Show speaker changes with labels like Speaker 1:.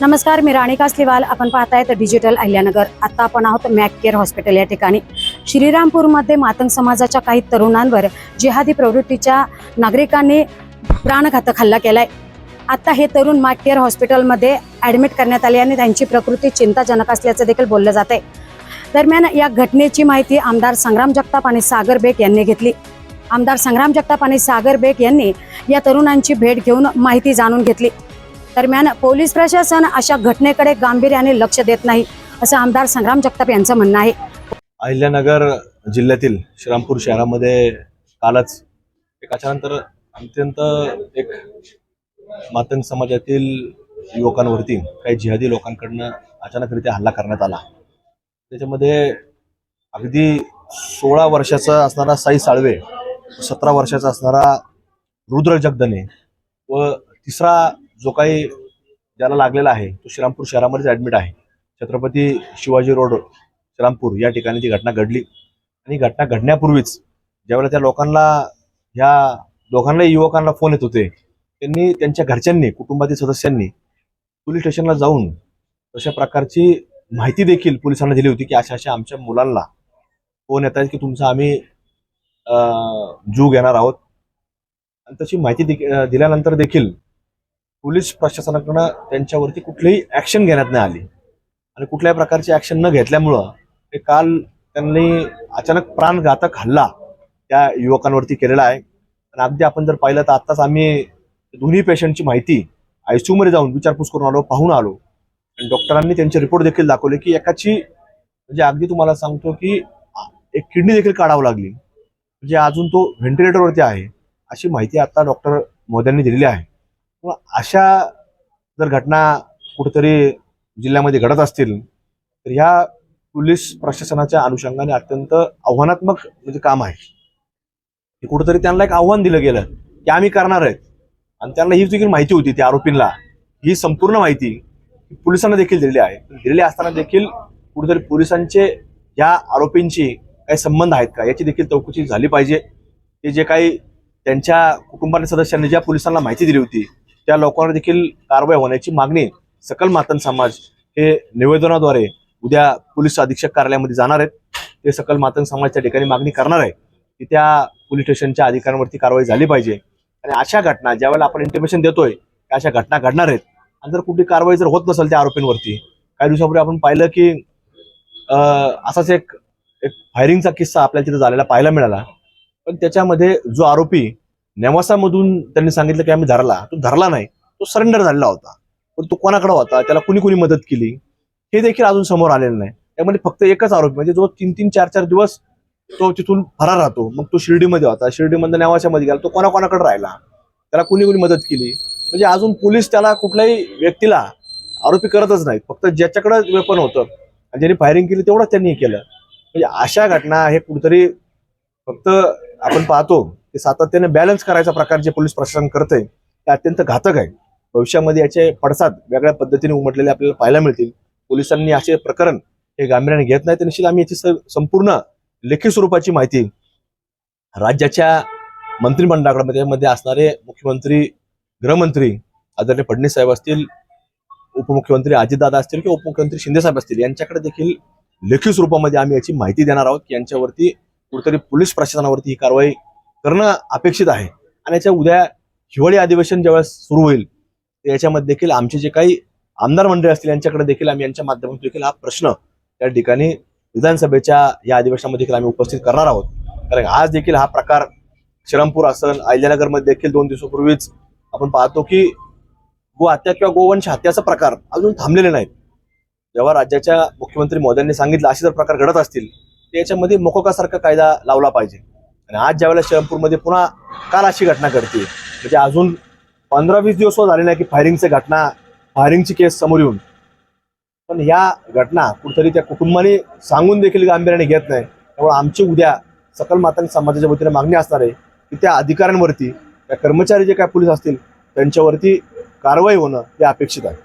Speaker 1: नमस्कार मी राणी कासलीवाल. आपण पाहतायत डिजिटल अहिल्यानगर. आता आपण आहोत मॅक केअर हॉस्पिटल या ठिकाणी. श्रीरामपूरमध्ये मातंग समाजाच्या काही तरुणांवर जिहादी प्रवृत्तीच्या नागरिकांनी प्राणघातक हल्ला केलाय. आता हे तरुण मॅक केअर हॉस्पिटलमध्ये ॲडमिट करण्यात आले आणि त्यांची प्रकृती चिंताजनक असल्याचं देखील बोललं जात आहे दरम्यान या घटनेची माहिती आमदार संग्राम जगताप आणि सागर बेग यांनी घेतली. आमदार संग्राम जगताप आणि सागर बेग यांनी या तरुणांची भेट घेऊन माहिती जाणून घेतली. दरम्यान पोलीस प्रशासन अशा घटनेकडे गांभीर्याने लक्ष देत नाही असं आमदार संग्राम जगताप यांचं म्हणणं आहे.
Speaker 2: अहिल्यानगर जिल्ह्यातील श्रीरामपूर शहरामध्ये कालच एक अत्यंत एक मातंग समाजातील युवकांवरती काही जिहादी लोकांकडनं अचानकरित्या हल्ला करण्यात आला. त्याच्यामध्ये अगदी सोळा वर्षाचा असणारा साई साळवे सतरा वर्षाचा असणारा रुद्र जगदने व तिसरा जो काही ज्याला लागलेला आहे तो श्रीरामपूर शहरामध्येच ॲडमिट आहे. छत्रपती शिवाजी रोड श्रीरामपूर या ठिकाणी ती घटना घडली. आणि घटना घडण्यापूर्वीच ज्यावेळेला त्या लोकांना ह्या दोघांनाही युवकांना फोन येत होते त्यांनी त्यांच्या घरच्यांनी कुटुंबातील सदस्यांनी पोलीस स्टेशनला जाऊन अशा प्रकारची माहिती देखील पोलिसांना दिली होती की अशा अशा आमच्या मुलांना फोन येत आहेत की तुमचा आम्ही जू जीव घेणार आहोत. आणि तशी माहिती दिल्यानंतर देखील पोलीस प्रशासनाकडनं त्यांच्यावरती कुठलीही ॲक्शन घेण्यात नाही आली. आणि कुठल्याही प्रकारची ॲक्शन न घेतल्यामुळं ते काल त्यांनी अचानक प्राणघातक हल्ला त्या युवकांवरती केलेला आहे. आणि अगदी आपण जर पाहिलं तर आत्ताच आम्ही दोन्ही पेशंटची माहिती आयसीयू मध्ये जाऊन विचारपूस करून आलो पाहून आलो. आणि डॉक्टरांनी त्यांचे रिपोर्ट देखील दाखवले की एकाची म्हणजे अगदी तुम्हाला सांगतो की एक किडनी देखील काढावं लागली. म्हणजे अजून तो व्हेंटिलेटरवरती आहे अशी माहिती आता डॉक्टर मोद्यांनी दिलेली आहे. अशा जर घटना कुठेतरी जिल्ह्यामध्ये घडत असतील तर ह्या पोलीस प्रशासनाच्या अनुषंगाने अत्यंत आव्हानात्मक म्हणजे काम आहे. हे कुठेतरी त्यांना एक आव्हान दिलं गेलं की आम्ही करणार आहेत. आणि त्यांना ही देखील माहिती होती त्या आरोपींना. ही संपूर्ण माहिती पोलिसांना देखील दिलेली आहे. दिलेली असताना देखील कुठेतरी पोलिसांचे या आरोपींची काही संबंध आहेत का? याची देखील चौकशी झाली पाहिजे. ते जे काही त्यांच्या कुटुंबातील सदस्यांनी ज्या पोलिसांना माहिती दिली होती त्या लोकांवर देखील कारवाई होण्याची मागणी सकल मातन समाज हे निवेदनाद्वारे उद्या पोलीस अधीक्षक कार्यालयामध्ये जाणार आहेत. ते सकल मातन समाज त्या ठिकाणी मागणी करणार आहे की त्या पोलीस स्टेशनच्या अधिकाऱ्यांवरती कारवाई झाली पाहिजे. आणि अशा घटना ज्यावेळेला आपण इंटिमेशन देतोय अशा घटना घडणार आहेत. आणि जर कुठली कारवाई जर होत नसेल त्या आरोपींवरती काही दिवसापूर्वी आपण पाहिलं की असाच एक एक फायरिंगचा किस्सा आपल्याला तिथे झालेला पाहायला मिळाला. पण त्याच्यामध्ये जो आरोपी नेवासामधून त्यांनी सांगितलं की आम्ही धरला. तो धरला नाही. तो सरेंडर झालेला होता. पण तो कोणाकडे होता? त्याला कुणी कुणी मदत केली? हे देखील अजून समोर आलेलं नाही. त्यामध्ये फक्त एकच आरोपी म्हणजे जो तीन तीन चार चार दिवस तो तिथून फरार राहतो. मग तो शिर्डीमध्ये होता. शिर्डीमध्ये नेवाशामध्ये गेला. तो कोणाकोणाकडे राहिला? त्याला कुणी कुणी मदत केली? म्हणजे अजून पोलीस त्याला कुठल्याही व्यक्तीला आरोपी करतच नाहीत. फक्त ज्याच्याकडे वेपन होतं आणि ज्यांनी फायरिंग केली तेवढंच त्यांनी हे केलं. म्हणजे अशा घटना हे कुठेतरी फक्त आपण पाहतो की सातत्याने बॅलन्स करायचा प्रकार जे पोलीस प्रशासन करतंय ते अत्यंत घातक आहे. भविष्यामध्ये याचे पडसाद वेगळ्या पद्धतीने उमटलेले आपल्याला पाहायला मिळतील. पोलिसांनी असे प्रकरण हे गांभीर्याने घेत नाही तर निश्चित आम्ही याची संपूर्ण लेखी स्वरूपाची माहिती राज्याच्या मंत्रिमंडळाकडे मध्ये असणारे मुख्यमंत्री गृहमंत्री आदरणीय फडणवीस साहेब असतील उपमुख्यमंत्री अजितदादा असतील किंवा उपमुख्यमंत्री शिंदे साहेब असतील यांच्याकडे देखील लेखी स्वरूपामध्ये आम्ही याची माहिती देणार आहोत की यांच्यावरती कुठेतरी पोलीस प्रशासनावरती ही कारवाई करणं अपेक्षित आहे. आणि याच्या उद्या हिवाळी अधिवेशन ज्यावेळेस सुरू होईल याच्यामध्ये देखील आमचे जे काही आमदार मंडळी असतील यांच्याकडे देखील आम्ही यांच्या माध्यमातून देखील हा प्रश्न त्या ठिकाणी विधानसभेच्या या अधिवेशनामध्ये देखील आम्ही उपस्थित करणार आहोत. कारण आज देखील हा प्रकार श्रीरामपूर असन अहिल्यानगरमध्ये देखील दोन दिवसापूर्वीच आपण पाहतो की गो हत्या किंवा गोवंश हत्याचा प्रकार अजून थांबलेले नाहीत. जेव्हा राज्याच्या मुख्यमंत्री मोदयांनी सांगितलं असे जर प्रकार घडत असतील त्याच्यामध्ये मोकोकासारखा कायदा लावला पाहिजे. आणि आज ज्यावेळेला शहरपूरमध्ये पुन्हा काल अशी घटना घडते म्हणजे अजून पंधरा वीस दिवस झाले नाही की फायरिंगची घटना फायरिंगची केस समोर येऊन. पण या घटना कुठेतरी त्या कुटुंबाने सांगून देखील गांभीर्याने घेत नाही. त्यामुळे आमची उद्या सकल मातांग समाजाच्या वतीने मागणी असणार आहे की त्या अधिकाऱ्यांवरती त्या कर्मचारी जे काय पोलीस असतील त्यांच्यावरती कारवाई होणं हे अपेक्षित आहे.